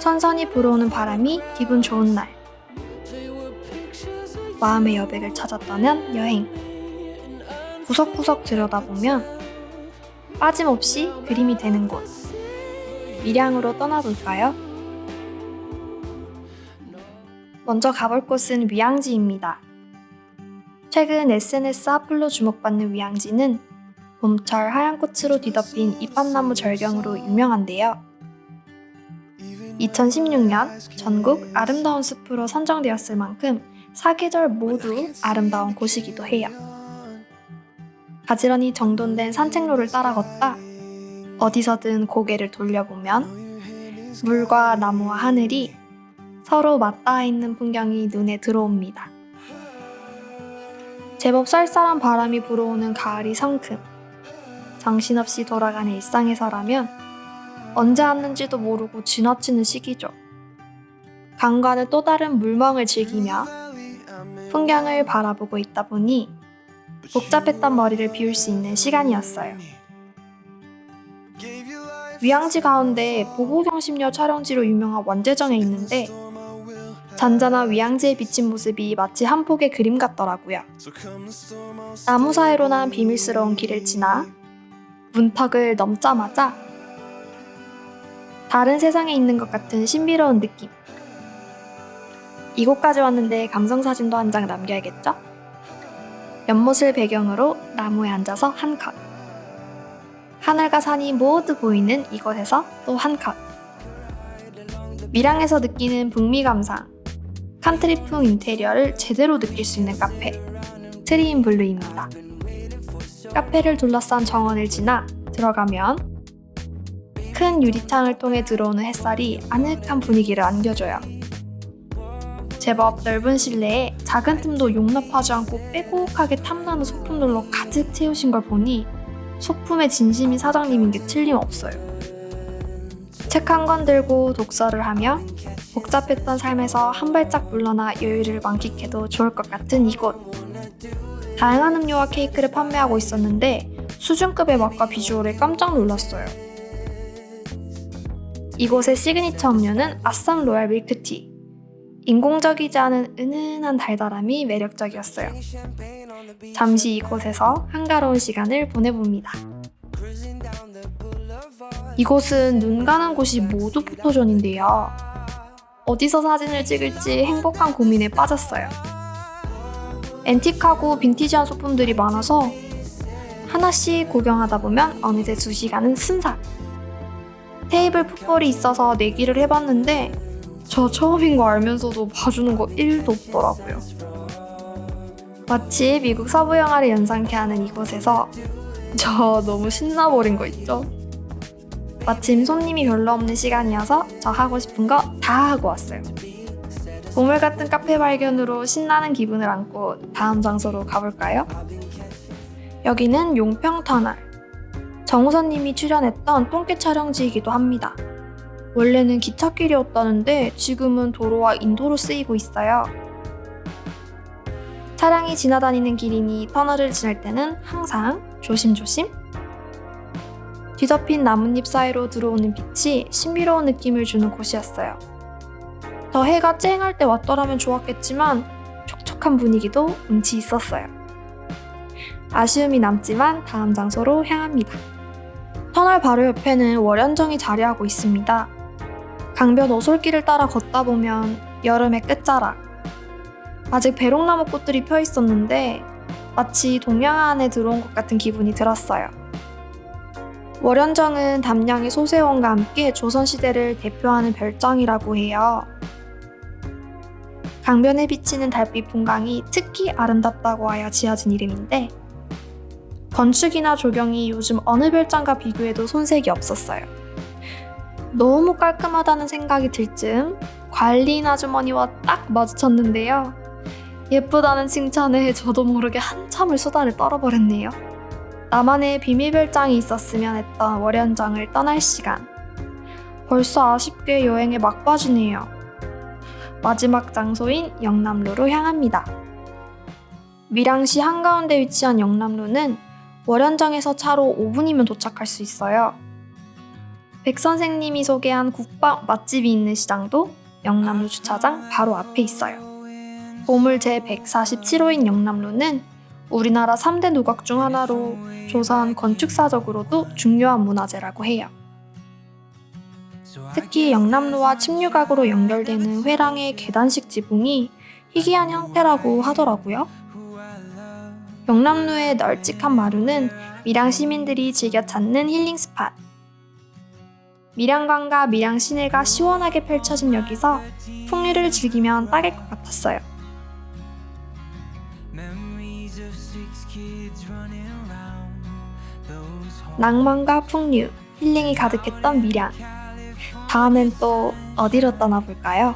선선히 불어오는 바람이 기분 좋은 날. 마음의 여백을 떠난 여행. 구석구석 들여다보면 빠짐없이 그림이 되는 곳. 밀양으로 떠나볼까요? 먼저 가볼 곳은 위양지입니다. 최근 SNS 핫플로 주목받는 위양지는 봄철 하얀 꽃으로 뒤덮인 이팝나무 절경으로 유명한데요. 2016년 전국 아름다운 숲으로 선정되었을 만큼 사계절 모두 아름다운 곳이기도 해요. 가지런히 정돈된 산책로를 따라 걷다 어디서든 고개를 돌려보면 물과 나무와 하늘이 서로 맞닿아 있는 풍경이 눈에 들어옵니다. 제법 쌀쌀한 바람이 불어오는 가을이 성큼 정신없이 돌아가는 일상에서라면 언제 왔는지도 모르고 지나치는 시기죠. 강과는 또 다른 물멍을 즐기며 풍경을 바라보고 있다 보니 복잡했던 머리를 비울 수 있는 시간이었어요. 위양지 가운데 보고경심녀 촬영지로 유명한 원제정에 있는데 잔잔한 위양지에 비친 모습이 마치 한 폭의 그림 같더라고요. 나무 사이로 난 비밀스러운 길을 지나 문턱을 넘자마자 다른 세상에 있는 것 같은 신비로운 느낌. 이곳까지 왔는데 감성 사진도 한 장 남겨야겠죠? 연못을 배경으로 나무에 앉아서 한 컷. 하늘과 산이 모두 보이는 이곳에서 또 한 컷. 밀양에서 느끼는 북미 감상. 칸트리풍 인테리어를 제대로 느낄 수 있는 카페. 트리인 블루입니다. 카페를 둘러싼 정원을 지나 들어가면 큰 유리창을 통해 들어오는 햇살이 아늑한 분위기를 안겨줘요. 제법 넓은 실내에 작은 틈도 용납하지 않고 빼곡하게 탐나는 소품들로 가득 채우신 걸 보니 소품의 진심인 사장님인 게 틀림없어요. 책 한 권 들고 독서를 하며 복잡했던 삶에서 한 발짝 물러나 여유를 만끽해도 좋을 것 같은 이곳. 다양한 음료와 케이크를 판매하고 있었는데 수준급의 맛과 비주얼에 깜짝 놀랐어요. 이곳의 시그니처 음료는 아쌈 로얄 밀크티. 인공적이지 않은 은은한 달달함이 매력적이었어요. 잠시 이곳에서 한가로운 시간을 보내봅니다. 이곳은 눈 가는 곳이 모두 포토존인데요. 어디서 사진을 찍을지 행복한 고민에 빠졌어요. 앤틱하고 빈티지한 소품들이 많아서 하나씩 구경하다 보면 어느새 두 시간은 순삭. 테이블 풋볼이 있어서 내기를 해봤는데 저 처음인 거 알면서도 봐주는 거 1도 없더라고요. 마치 미국 서부 영화를 연상케 하는 이곳에서 저 너무 신나버린 거 있죠? 마침 손님이 별로 없는 시간이어서 저 하고 싶은 거 다 하고 왔어요. 보물 같은 카페 발견으로 신나는 기분을 안고 다음 장소로 가볼까요? 여기는 용평터널. 정우선님이 출연했던 똥개 촬영지이기도 합니다. 원래는 기찻길이었다는데 지금은 도로와 인도로 쓰이고 있어요. 차량이 지나다니는 길이니 터널을 지날 때는 항상 조심조심. 뒤덮인 나뭇잎 사이로 들어오는 빛이 신비로운 느낌을 주는 곳이었어요. 더 해가 쨍할 때 왔더라면 좋았겠지만 촉촉한 분위기도 운치 있었어요. 아쉬움이 남지만 다음 장소로 향합니다. 터널 바로 옆에는 월연정이 자리하고 있습니다. 강변 오솔길을 따라 걷다 보면 여름의 끝자락. 아직 배롱나무 꽃들이 펴 있었는데 마치 동양화 안에 들어온 것 같은 기분이 들었어요. 월연정은 담양의 소세원과 함께 조선시대를 대표하는 별장이라고 해요. 강변에 비치는 달빛 풍광이 특히 아름답다고 하여 지어진 이름인데 건축이나 조경이 요즘 어느 별장과 비교해도 손색이 없었어요. 너무 깔끔하다는 생각이 들 즈음 관리인 아주머니와 딱 마주쳤는데요. 예쁘다는 칭찬에 저도 모르게 한참을 수다를 떨어버렸네요. 나만의 비밀 별장이 있었으면 했던 월연장을 떠날 시간. 벌써 아쉽게 여행에 막바지네요. 마지막 장소인 영남루로 향합니다. 밀양시 한가운데 위치한 영남루는 월연정에서 차로 5분이면 도착할 수 있어요. 백 선생님이 소개한 국밥 맛집이 있는 시장도 영남로 주차장 바로 앞에 있어요. 보물 제147호인 영남로는 우리나라 3대 노각 중 하나로 조선 건축사적으로도 중요한 문화재라고 해요. 특히 영남로와 침류각으로 연결되는 회랑의 계단식 지붕이 희귀한 형태라고 하더라고요. 영남로의 널찍한 마루는 밀양 시민들이 즐겨 찾는 힐링 스팟. 밀양강과 밀양 시내가 시원하게 펼쳐진 여기서 풍류를 즐기면 딱일 것 같았어요. 낭만과 풍류, 힐링이 가득했던 밀양. 다음엔 또 어디로 떠나볼까요?